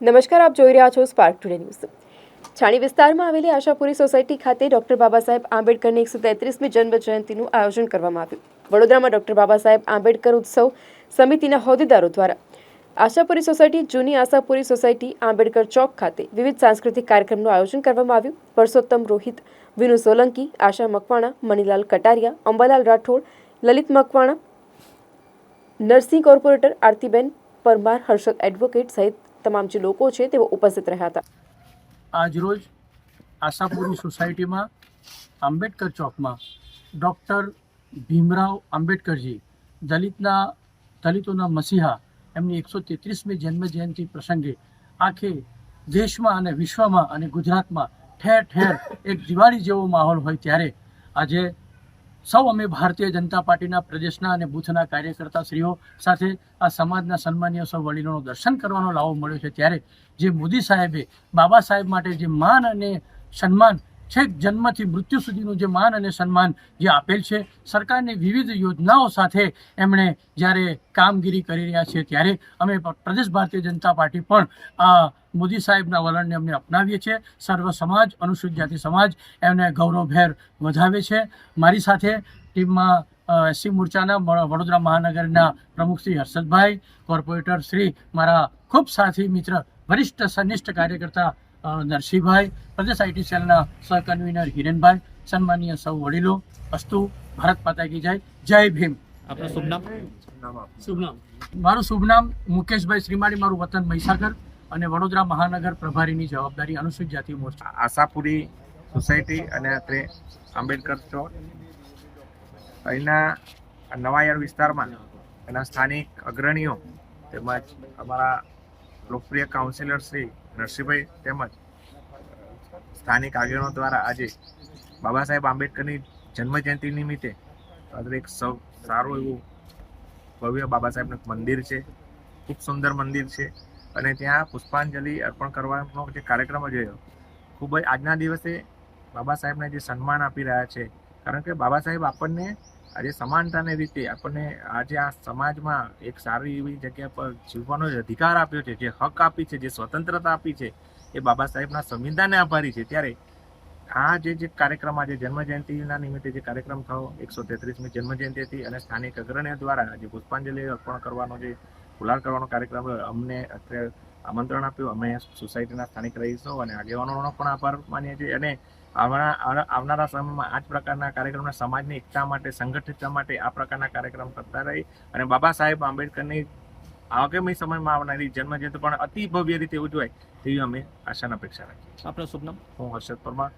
નમસ્કાર, આપ જોઈ રહ્યા છો સ્પાર્ક ટુડે ન્યૂઝ છાણી વિસ્તારમાં આવેલી આશાપુરી સોસાયટી ખાતે ડોક્ટર બાબા સાહેબ આંબેડકરની એકસો તેત્રીસમી જન્મ જયંતિનું આયોજન કરવામાં આવ્યું. વડોદરામાં ડોક્ટર બાબા સાહેબ આંબેડકર ઉત્સવ સમિતિના હોદ્દેદારો દ્વારા આશાપુરી સોસાયટી, જૂની આશાપુરી સોસાયટી, આંબેડકર ચોક ખાતે વિવિધ સાંસ્કૃતિક કાર્યક્રમનું આયોજન કરવામાં આવ્યું. Parsottam Rohit, Vinu Solanki, Asha Makwana, Manilal Kataria, Ambalal Rathod, Lalit Makwana nursing corporator, Aartiben Parmar, Harshad advocate સહિત તમામ જે લોકો છે તેઓ ઉપસ્થિત રહ્યા હતા. આજરોજ આશાપુરી સોસાયટીમાં આંબેડકર ચોકમાં ડૉક્ટર ભીમરાવ આંબેડકરજી, દલિતના, દલિતોના મસીહા, એમની એકસો તેત્રીસમી જન્મજયંતિ પ્રસંગે આખે દેશમાં અને વિશ્વમાં અને ગુજરાતમાં ઠેર ઠેર એક દિવાળી જેવો માહોલ હોય ત્યારે આજે સૌ અમે ભારતીય જનતા પાર્ટીના પ્રદેશના અને બૂથના કાર્યકર્તા શ્રીઓ સાથે આ સમાજના સન્માનીય સૌ વડીલોનું દર્શન કરવાનો લાવો મળ્યો છે. ત્યારે જે મોદી સાહેબે બાબા સાહેબ માટે જે માન અને સન્માન છેક જન્મથી મૃત્યુ સુધીનું જે માન અને સન્માન જે આપેલ છે, સરકારની વિવિધ યોજનાઓ સાથે એમણે જ્યારે કામગીરી કરી રહ્યા છે, ત્યારે અમે પ્રદેશ ભારતીય જનતા પાર્ટી પણ આ મોદી સાહેબના વલણને અમને અપનાવીએ છીએ. સર્વ સમાજ અનુસૂચિત જાતિ સમાજ એમને ગૌરવભેર વધાવે છે. મારી સાથે ટીમમાં એસસી મોરચાના વડોદરા મહાનગરના પ્રમુખ શ્રી હર્ષદભાઈ કોર્પોરેટર શ્રી મારા ખૂબ સાથી મિત્ર વરિષ્ઠ સનિષ્ઠ કાર્યકર્તા નરસિંહભાઈ પ્રદેશ આઈટી સેલના સહકન્વીનર હિરેનભાઈ સન્માનીય સૌ વડીલો અસ્તુ ભારત માતા કી જય જય ભીમ. આપનું શુભ નામ શુભ નામ મારું શુભ નામ મુકેશભાઈ શ્રીમાળી મારું વતન મહીસાગર. અને વડોદરા મહાનગર પ્રભારીની જવાબદારી અનુસૂચિત જાતિ મોરચા. આશાપુરી સોસાયટી અને અત્રે આંબેડકર ચોક. અહીંના નવાયાર વિસ્તારમાં એના સ્થાનિક અગ્રણીઓ તેમજ અમારા લોકપ્રિય કાઉન્સિલર શ્રી નરસિંહભાઈ તેમજ સ્થાનિક આગેવાનો દ્વારા આજે બાબા સાહેબ આંબેડકરની જન્મજયંતિ નિમિત્તે એક સૌ સારું એવું ભવ્ય બાબા સાહેબનું મંદિર છે. ખૂબ સુંદર મંદિર છે. અને ત્યાં પુષ્પાંજલિ અર્પણ કરવાનો જે કાર્યક્રમ જોયો ખૂબ જ આજના દિવસે બાબા સાહેબને જે સન્માન આપી રહ્યા છે. કારણ કે બાબા સાહેબ આપણને આજે સમાનતાને રીતે આપણને આજે આ સમાજમાં એક સારી એવી જગ્યા પર જીવવાનો જે અધિકાર આપ્યો છે, જે હક આપી છે, જે સ્વતંત્રતા આપી છે, એ બાબા સાહેબના સંવિધાનને આભારી છે. ત્યારે આ જે જે કાર્યક્રમ આજે જન્મજયંતિના નિમિત્તે જે કાર્યક્રમ થયો, એકસો તેત્રીસમી જન્મજયંતિ હતી અને સ્થાનિક અગ્રણીઓ દ્વારા જે પુષ્પાંજલિ અર્પણ કરવાનો જે ગુલાલ કરવાનો કાર્યક્રમ અમને અત્યારે આમંત્રણ આપ્યું. અમે સોસાયટીના સ્થાનિક રહીશો અને આગેવાનોનો પણ આભાર માનીએ છીએ. અને આવનારા આવના- આવનારા સમયમાં આ જ પ્રકારના કાર્યક્રમને સમાજની એકતા માટે સંગઠિતતા માટે આ પ્રકારના કાર્યક્રમ કરતા રહી. અને બાબા સાહેબ આંબેડકરની આગામી સમયમાં આવનારી જન્મજયંતિ પણ અતિ ભવ્ય રીતે ઉજવાય તેવી અમે આશાના અપેક્ષા રાખીએ આપનું શુભ નામ? હું હર્ષદ પરમાર.